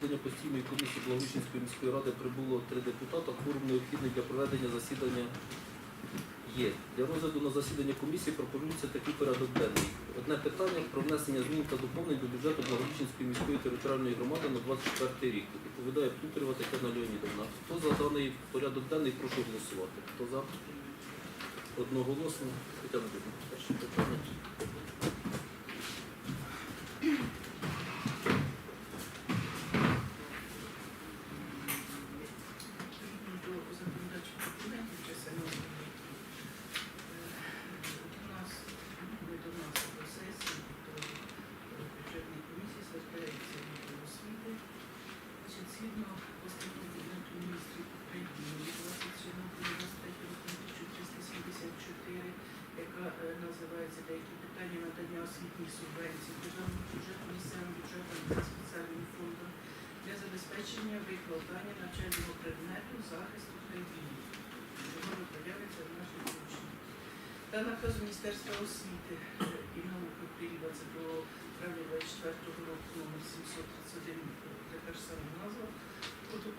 Постійної комісії Благовіщенської міської ради прибуло три депутата. Форум необхідний для проведення засідання є. Для розгляду на засідання комісії пропонується такий порядок денний. Одне питання про внесення змін та доповнень до бюджету Благовіщенської міської територіальної громади на 24 рік. Відповідає Плутарева Тетяна Леонідовна. Хто за даний порядок денний, прошу голосувати. Хто за? Одноголосно. Тетяна Леонідовна, перше питання. до законодавчих документів часами у нас ми до нас до сесії до бюджетної комісії звертається відділ освіти. Згідно постанови Кабінету міністрів України від 27 23 1374, яка е, називається деякі питання надання освітніх субвенцій державного бюджету місцевим бюджетом та спеціальним фондом для забезпечення викладання навчального предмету захисту країни. Воно появиться в нашій учні. Та наказ Міністерства освіти е, і науки України 22 травня 24 року номер 731, така ж сама назва,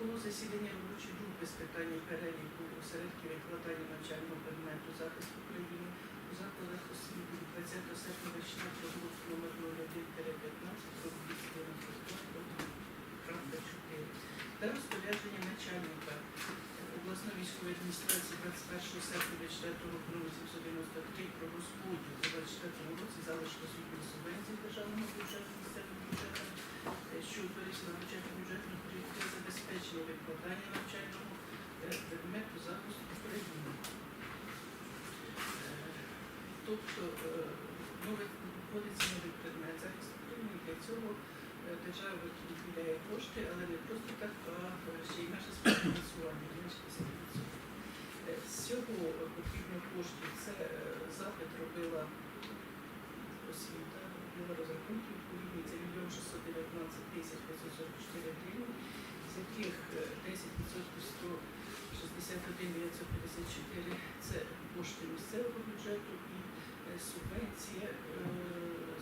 протоколу засідання робочої групи з питання переліку осередків викладання навчального предмету захисту країни у закладах освіти 20 серпня 24 року номер 01-15 про 292 крапка 4 та розпорядження начальника обласної військової адміністрації 21 серпня 24 року номер 793 про розподіл у 24 році залишку освітньої субвенції державного бюджету місцевим бюджетом, е, що утворився на бюджеті бюджетного періоду для забезпечення викладання навчального е, предмету захисту України. Е, Тобто е, новий вводиться новий предмет захисту України для цього е, держава виділяє кошти, але не просто так, а е, ще й наше співфінансування, наше співфінансування. З цього потрібно коштів. Це запит робила освіта, робила розрахунки відповідні, це мільйон 619 тисяч 544 гривень, з яких е, 10% 161 954 це кошти місцевого бюджету і субвенція е,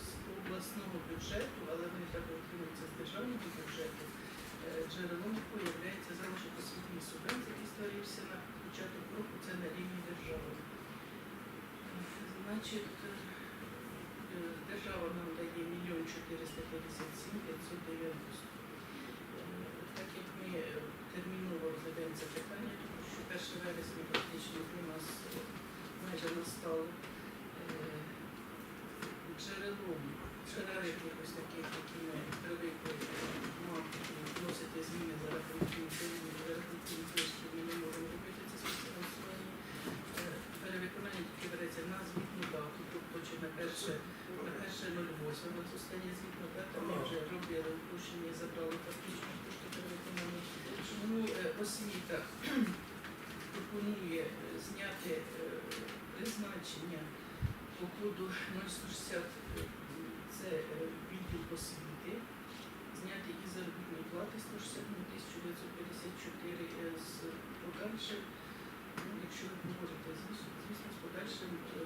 з обласного бюджету, але вони так отримуються з державного бюджету. Е, Джерелом якої є залишок освітньої субвенції, який створився на початок року, це на рівні держави. Значить, е, держава нам дає мільйон 457 590. Е, Так як ми терміново розглядаємо це питання, тому що 1 вересня практично у нас майже настало джерелом джерел якихось таких, які ми привикли е, вносити зміни за рахунки зміни, за рахунки коштів, ми не можемо робити це співфінансування. Е, Перевиконання тільки береться на звітну дату, тобто чи на перше, на перше 08 у нас остання звітна дата, ми вже робили уточнення і забрали фактично кошти перевиконання. Тому е, освіта пропонує е, зняти призначення по коду 060 е, це е, відділ освіти, зняти із заробітної плати 161 954 е, з подальшим, ну, якщо ви говорите, звісно, з подальшим е,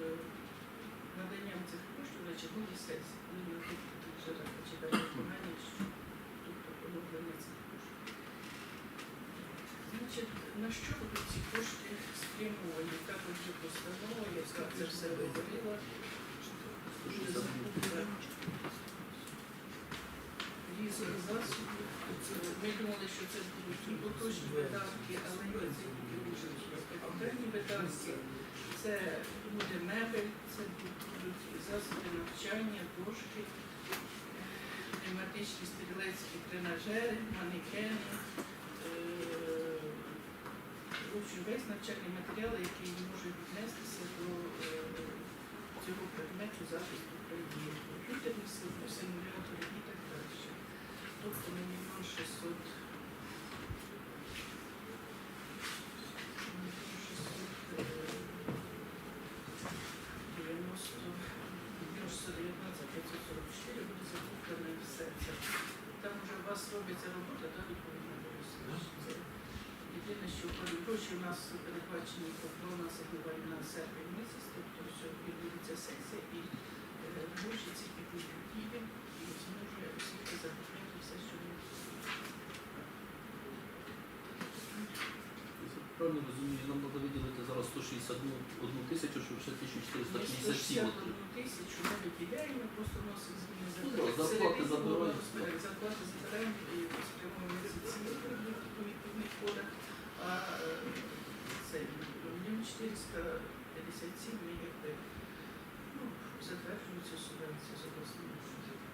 наданням цих коштів на черговій сесії, ми будуть вже виконання, що тобто поновлення цих. Значить, на що будуть ці кошти спрямовані? Також є постанова, яка це все говорила. Буде засобів. Ми думали, що це будуть поточні видатки, але це дуже капітальні видатки. Це буде мебель, це будуть засоби навчання, дошки, тематичні стрілецькі тренажери, манекени. вивчу весь навчальний матеріал, який може віднестися до е, цього предмету захисту України, комп'ютерні сили, симулятори і так далі. Тобто мінімум 600. Також у нас передбачені тобто, прогноз закривання на серпень місяць, тобто все відбудеться сесія і е, гроші ці підуть у Київ і зможе освіти закупити все, що Правильно розумію, нам треба виділити зараз 161 тисячу, щоб ще 1457 отримати. тисячу ми виділяємо, просто носимо зміни Ну, зарплати забираємо. Зарплати забираємо і спрямуємо ці ціни. Затверджуємо цю субвенцію з обласного бюджету.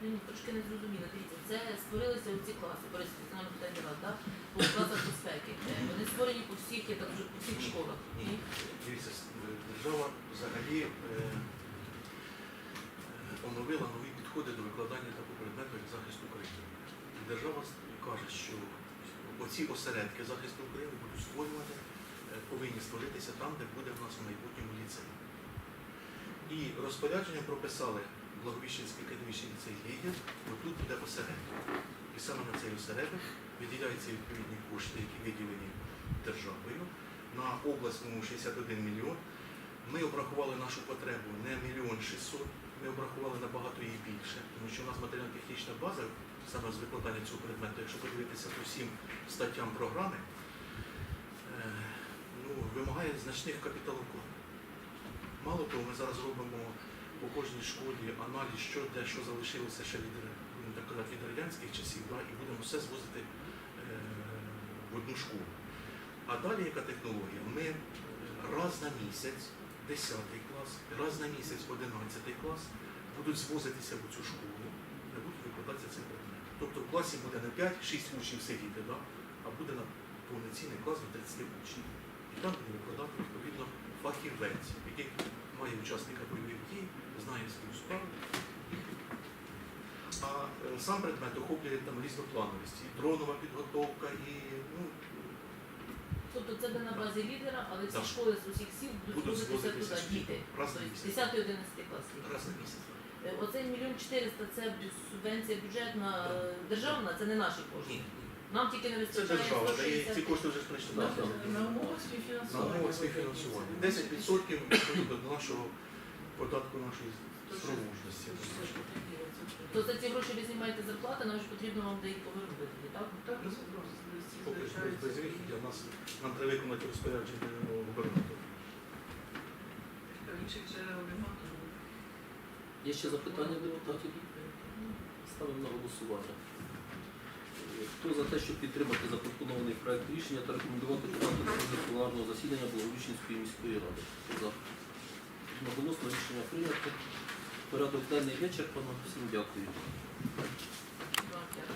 Мені трошки не зрозуміло. Дивіться, це створилися оці класи, Національний питання раз, да? по класах безпеки. Е, Вони створені по всіх, я так вже по всіх школах. Ні. Дивіться, держава взагалі е, е, оновила нові підходи до викладання такого предмету, як захист України. Держава каже, що оці осередки захисту України будуть створювати, е, повинні створитися там, де буде в нас в майбутньому ліцей. І розпорядження прописали Благовіщенський академічний ліцей Лідер, отут буде осередок. І саме на цей осередок виділяються відповідні кошти, які виділені державою. На обласному 61 мільйон. Ми обрахували нашу потребу не мільйон 600, ми обрахували набагато її більше, тому що у нас матеріально-технічна база саме з викладання цього предмету, якщо подивитися по всім статтям програми, е, ну, вимагає значних капіталовкладень. Мало того, ми зараз робимо по кожній школі аналіз, що де що залишилося ще від, так казати, від радянських часів, да, і будемо все звозити е, в одну школу. А далі яка технологія? Ми е, раз на місяць, 10 клас, раз на місяць 11 клас будуть звозитися в цю школу, де будуть викладатися цей предмет. Тобто в класі буде не 5-6 учнів сидіти, да? а буде на повноцінний клас до 30 учнів. І там викладати відповідно фахівець, який має учасника бойових дій, знає свою справу. А е, сам предмет охоплює там різноплановість, і дронова підготовка, і ну, Тобто це буде на базі лідера, але всі Так. школи з усіх сіл будуть Будуть звозитися туди, звозитися діти. раз на Тобто місяць. 10-11 класів. раз на місяць. Е, Оцей мільйон 400 це бю- субвенція бюджетна е, державна, це не наші кошти. Ні, Нам тільки не це вистачає держава, дає 160 ці кошти вже ж прийшли. На. На умовах На співфінансування. умовах співфінансування. 10% відповідно до нашого податку нашої спроможності. То за ці гроші ви знімаєте зарплати, нам ж потрібно вам де їх повернути так? Так, листі Поки що без для нас нам треба виконати розпорядження губернатора. Інших джерел нема, тому Є ще запитання депутатів? Ставимо на голосування. Хто за те, щоб підтримати запропонований проект рішення та рекомендувати до пленарного засідання Благовіщенської міської ради? Хто за? Одноголосно рішення прийнято. Порядок денний вечір, пану Всім дякую.